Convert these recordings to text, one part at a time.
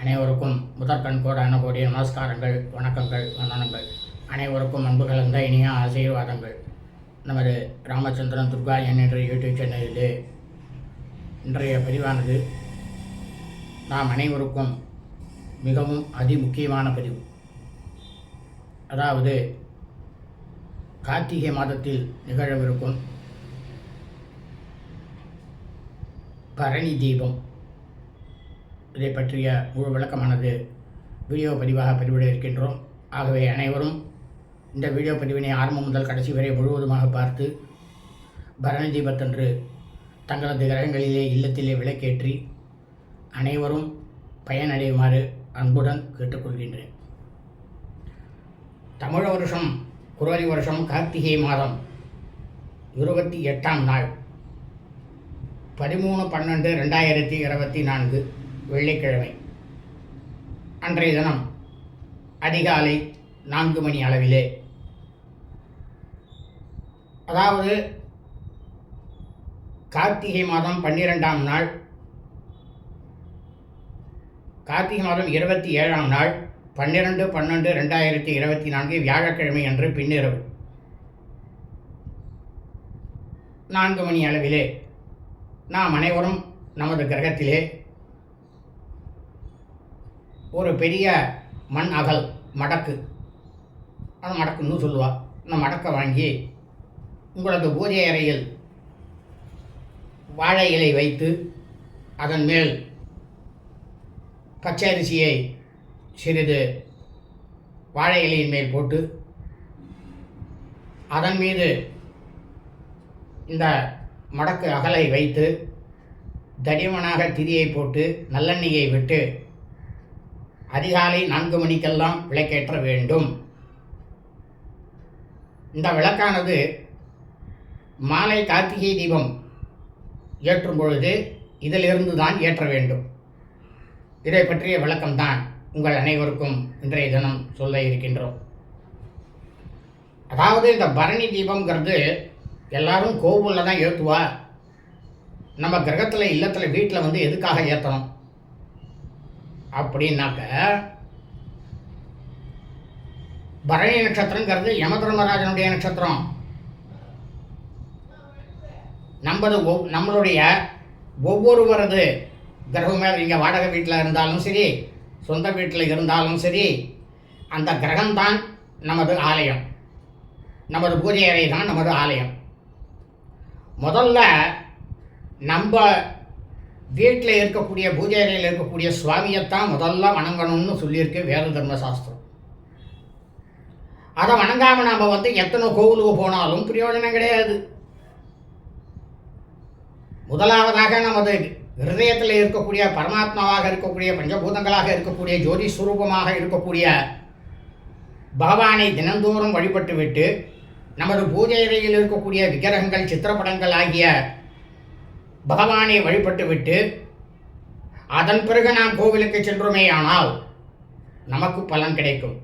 அனைவருக்கும் முதற்கண் கோடான கோடிய நமஸ்காரங்கள் வணக்கங்கள் வந்தனங்கள். அனைவருக்கும் அன்பு கலந்த இனிய ஆசீர்வாதங்கள். நமது ராமச்சந்திரன் துர்கா என் என்ற யூடியூப் சேனலிலே இன்றைய பதிவானது நாம் அனைவருக்கும் மிகவும் அதி முக்கியமான பதிவு. அதாவது கார்த்திகை மாதத்தில் நிகழவிருக்கும் பரணி தீபம். இதை பற்றிய முழு விளக்கமானது வீடியோ பதிவாக பதிவிட இருக்கின்றோம். ஆகவே அனைவரும் இந்த வீடியோ பதிவினை ஆரம்பம் முதல் கடைசி வரை முழுவதுமாக பார்த்து பரணி தீபத்தன்று தங்களது கிரகங்களிலே இல்லத்திலே விளக்கேற்றி அனைவரும் பயனடையுமாறு அன்புடன் கேட்டுக்கொள்கின்றேன். தமிழ் வருஷம் குரோரி வருஷம் கார்த்திகை மாதம் இருபத்தி எட்டாம் நாள் பதிமூணு பன்னெண்டு ரெண்டாயிரத்தி இருபத்தி நான்கு. வெள்ளிக்கிழமை. அன்றைய தினம் அதிகாலை நான்கு மணி அளவிலே. அதாவது கார்த்திகை மாதம் பன்னிரெண்டாம் நாள். கார்த்திகை மாதம் இருபத்தி ஏழாம் நாள் பன்னிரெண்டு பன்னெண்டு ரெண்டாயிரத்தி இருபத்தி நான்கு வியாழக்கிழமை அன்று பின்னிரவு. நான்கு மணி அளவிலே நாம் அனைவரும் நமது கிரகத்திலே ஒரு பெரிய மண் அகல் மடக்கு. அது மடக்குன்னு சொல்லுவா. அந்த மடக்கை வாங்கி உங்களது பூஜை அறையில் வாழை இலை வைத்து அதன் மேல் பச்சரிசியை சிறிது வாழை இலையின் மேல் போட்டு அதன் மீது இந்த மடக்கு அகலை வைத்து தடிமனாக திரியை போட்டு நல்லெண்ணெயை விட்டு அதிகாலை நான்கு மணிக்கெல்லாம் விளக்கேற்ற வேண்டும். இந்த விளக்கானது மாலை கார்த்திகை தீபம் ஏற்றும் பொழுது இதிலிருந்து தான் ஏற்ற வேண்டும். இதை பற்றிய விளக்கம்தான் உங்கள் அனைவருக்கும் இன்றைய தினம் சொல்ல இருக்கின்றோம். அதாவது இந்த பரணி தீபம்ங்கிறது எல்லாரும் கோவிலில் தான் ஏற்றுவா நம்ம கிரகத்தில் இல்லத்தில் வீட்டில் வந்து எதுக்காக ஏற்றணும் அப்படின்னாக்க பரணி நட்சத்திரங்கிறது யம தர்மராஜனுடைய நட்சத்திரம். நம்மது நம்மளுடைய ஒவ்வொருவரது கிரகமே இங்கே வாடகை வீட்டில் இருந்தாலும் சரி சொந்த வீட்டில் இருந்தாலும் சரி அந்த கிரகம்தான் நமது ஆலயம். நமது பூஜை அறை தான் நமது ஆலயம். முதல்ல நம்ம வீட்டில் இருக்கக்கூடிய பூஜை அறையில் இருக்கக்கூடிய சுவாமியைத்தான் முதல்ல வணங்கணும்னு சொல்லியிருக்கு வேத தர்ம சாஸ்திரம் அதை வணங்காமல் நாம் வந்து எத்தனை கோவிலுக்கு போனாலும் பிரயோஜனம் கிடையாது. முதலாவதாக நமது ஹிருதயத்தில் இருக்கக்கூடிய பரமாத்மாவாக இருக்கக்கூடிய பஞ்சபூதங்களாக இருக்கக்கூடிய ஜோதி ஸ்வரூபமாக இருக்கக்கூடிய பகவானை தினந்தோறும் வழிபட்டு விட்டு நமது பூஜை அறையில் இருக்கக்கூடிய விக்கிரகங்கள் சித்திரப்படங்கள் ஆகிய பகவானை வழிபட்டுவிட்டு அதன் பிறகு நாம் கோவிலுக்கு சென்றோமே ஆனால் நமக்கு பலன் கிடைக்கும்.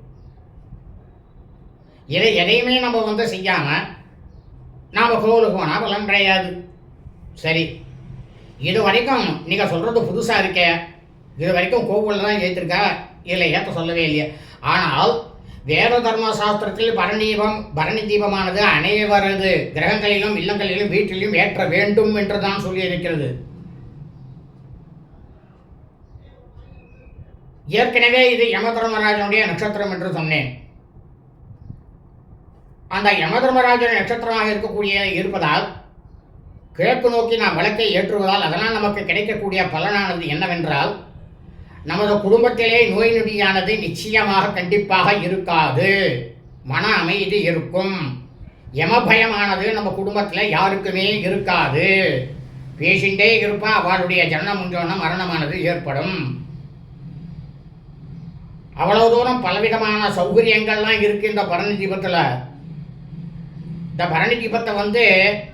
இதை எதையுமே நம்ம வந்து செய்யாமல் நாம் கோவிலுக்கு போனால் பலன் கிடையாது. சரி. இது வரைக்கும் நீங்கள் சொல்கிறது புதுசாக இருக்கே. இது வரைக்கும் கோவிலில் தான் ஏற்றிருக்கா இதில் ஏற்ற சொல்லவே இல்லையா. ஆனால் வேத தர்ம சாஸ்திரத்தில் பரணீபம் பரணி தீபமானது அனைவரது கிரகங்களிலும் இல்லங்களிலும் வீட்டிலும் ஏற்ற வேண்டும் என்று தான் சொல்லியிருக்கிறது. ஏற்கனவே இது யம தர்மராஜனுடைய நட்சத்திரம் என்று சொன்னேன். அந்த யம தர்மராஜன் நட்சத்திரமாக இருக்கக்கூடிய இருப்பதால் கிழக்கு நோக்கி நாம் விளக்கை ஏற்றுவதால் அதனால் நமக்கு கிடைக்கக்கூடிய பலனானது என்னவென்றால் நமது குடும்பத்திலே நோய் நொடியானது நிச்சயமாக கண்டிப்பாக இருக்காது. மன அமைதி இருக்கும். யமபயமானது நம்ம குடும்பத்தில் யாருக்குமே இருக்காது. பேசிண்டே இருப்பா அவளுடைய ஜனனம் முன்றோன மரணமானது ஏற்படும். அவ்வளவு தூரம் பலவிதமான சௌகரியங்கள்லாம் இருக்கு இந்த பரணி தீபத்தில் இந்த பரணி தீபத்தை வந்து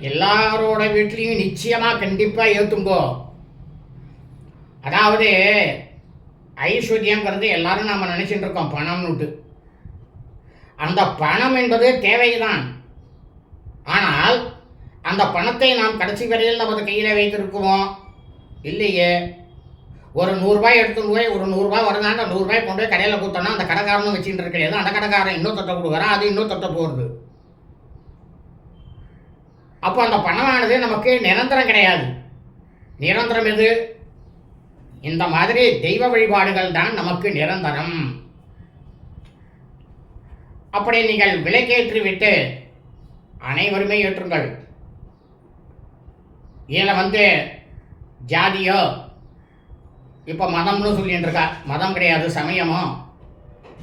எல்லாரோட வீட்லேயும் நிச்சயமாக கண்டிப்பாக ஏற்றுங்கோ அதாவது ஐஸ்வர்யங்கிறது எல்லாரும் நாம் நினச்சிட்டு இருக்கோம் பணம்னுட்டு. அந்த பணம் என்பது தேவைதான். ஆனால் அந்த பணத்தை நாம் கடைசி வரையில் நமது கையில் வைத்திருக்குவோம். இல்லையே? ஒரு நூறுரூபாய் எடுத்துன்னு போய் ஒரு நூறுரூபா வருதா அந்த நூறுரூபாய் கொண்டு போய் கடையில் கொடுத்தோம்னா அந்த கடைக்காரனும் வச்சுட்டு இருக்க அந்த கடைக்காரன் இன்னும் தொட்ட கொடுக்குறான் அது இன்னும் தொட்ட போகிறது அப்போ அந்த பணமானது நமக்கு நிரந்தரம் கிடையாது. நிரந்தரம் எது? இந்த மாதிரி தெய்வ வழிபாடுகள் தான் நமக்கு நிரந்தரம். அப்படி நீங்கள் விலக்கேற்றிவிட்டு அனைவருமே ஏற்றுங்கள். இதில் வந்து ஜாதியோ இப்போ மதம்னு சொல்லிட்டு இருக்கா மதம் கிடையாது சமயமோ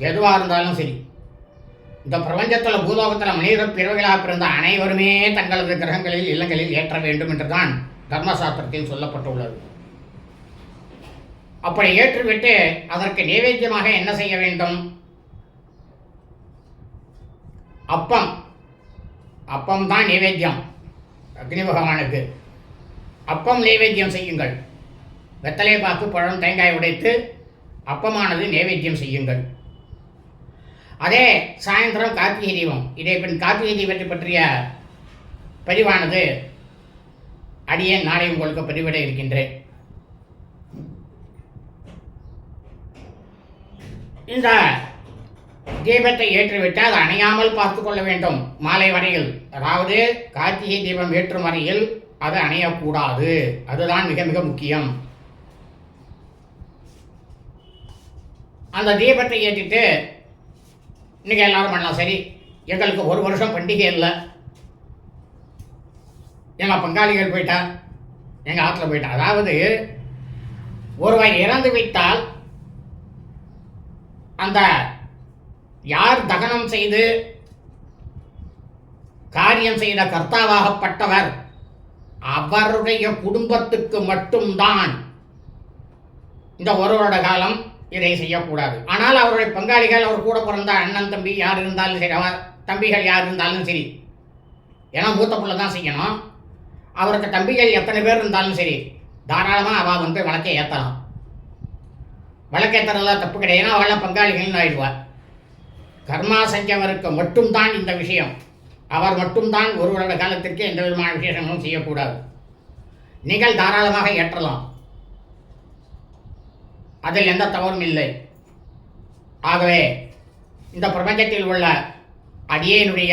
எதுவாக இருந்தாலும் சரி. இந்த பிரபஞ்சத்தில் பூலோகத்தில் மனித பிறவைகளாக பிறந்த அனைவருமே தங்களது கிரகங்களில் இல்லங்களில் ஏற்ற வேண்டும் என்றுதான் தர்மசாஸ்திரத்தில் சொல்லப்பட்டுள்ளது. அப்படி ஏற்றுவிட்டு அதற்கு நைவேத்தியமாக என்ன செய்ய வேண்டும்? அப்பம். அப்பம் தான் நைவேத்தியம். அக்னி பகவானுக்கு. அப்பம் நைவேத்தியம் செய்யுங்கள். வெத்தலை பாக்கு பழம் தேங்காய் உடைத்து அப்பமானது நைவேத்தியம் செய்யுங்கள். அதே சாயந்தரம் கார்த்திகை தீபம். இதே பின் கார்த்திகை தீபத்தை பற்றிய பதிவானது அடியே நாளை உங்களுக்கு பதிவிட இருக்கின்றேன். இந்த தீபத்தை ஏற்றிவிட்டு அது அணையாமல் பார்த்து கொள்ள வேண்டும். மாலை வரையில். அதாவது கார்த்திகை தீபம் ஏற்றும் வரையில் அது அணையக்கூடாது. அதுதான் மிக மிக முக்கியம். அந்த தீபத்தை ஏற்றிட்டு இன்னைக்கு எல்லாரும் பண்ணலாம். சரி எங்களுக்கு ஒரு வருஷம் பண்டிகை இல்லை. எங்கள் பங்காளிகள் போயிட்டா எங்கள் ஆற்றுல போயிட்டா. அதாவது ஒருவர் இறந்து விட்டால் அந்த யார் தகனம் செய்து காரியம் செய்த கர்த்தாவாகப்பட்டவர் அவருடைய குடும்பத்துக்கு மட்டும்தான். இந்த ஒரு வருட காலம் இதை செய்யக்கூடாது. ஆனால் அவருடைய பங்காளிகள் அவர் கூட பிறந்த அண்ணன் தம்பி யார் இருந்தாலும் சரி அவர் தம்பிகள் யார் இருந்தாலும் சரி ஏன்னா மூத்த பிள்ளை தான் செய்யணும். அவருக்கு தம்பிகள் எத்தனை பேர் இருந்தாலும் சரி தாராளமாக அவள் வந்து வழக்கை ஏற்றலாம் வழக்கேத்தரெல்லாம் தப்பு கிடையாது. அவெல்லாம் பங்காளிகள்னு ஆயிடுவார் கர்மா செஞ்சவருக்கு மட்டும்தான் இந்த விஷயம். அவர் மட்டும்தான் ஒரு வருட காலத்திற்கு எந்த விதமான விசேஷங்களும் செய்யக்கூடாது. நீங்கள் தாராளமாக ஏற்றலாம். அதில் எந்த தவறும் இல்லை. ஆகவே இந்த பிரபஞ்சத்தில் உள்ள அடியேனுடைய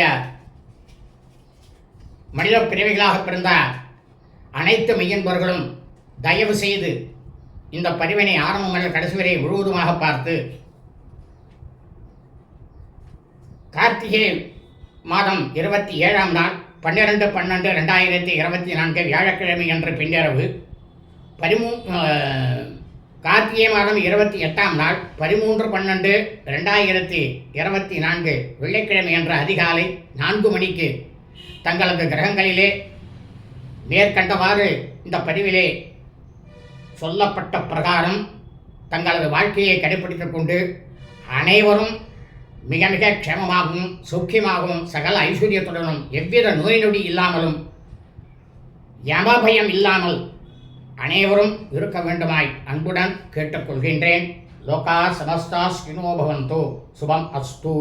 மனித பிரிவுகளாக பிறந்த அனைத்து மெய்யன்பர்களும் தயவு செய்து இந்த பதிவினை ஆரம்பம் முதல் கடைசி வரை முழுவதுமாக பார்த்து கார்த்திகை மாதம் இருபத்தி ஏழாம் நாள் பன்னிரெண்டு பன்னெண்டு ரெண்டாயிரத்தி இருபத்தி நான்கு வியாழக்கிழமை என்ற பின்னிரவு. பதிமூ கார்த்திகை மாதம் இருபத்தி எட்டாம் நாள் பதிமூன்று பன்னெண்டு ரெண்டாயிரத்தி இருபத்தி நான்கு வெள்ளிக்கிழமை என்ற அதிகாலை நான்கு மணிக்கு தங்களது கிரகங்களிலே மேற்கண்டவாறு இந்த பதிவிலே சொல்லப்பட்ட பிரகாரம் தங்களது வாழ்க்கையை கடைபிடித்துக் கொண்டு அனைவரும் மிக மிக க்ஷேமமாகவும் சௌக்கியமாகவும் சகல ஐஸ்வர்யத்துடனும் எவ்வித நோய் நொடி இல்லாமலும் யமபயம் இல்லாமல் அனைவரும் இருக்க வேண்டுமாய் அன்புடன் கேட்டுக்கொள்கின்றேன். லோகா சமஸ்தா ஸ்கினோ பவந்தோ. சுபம் அஸ்து.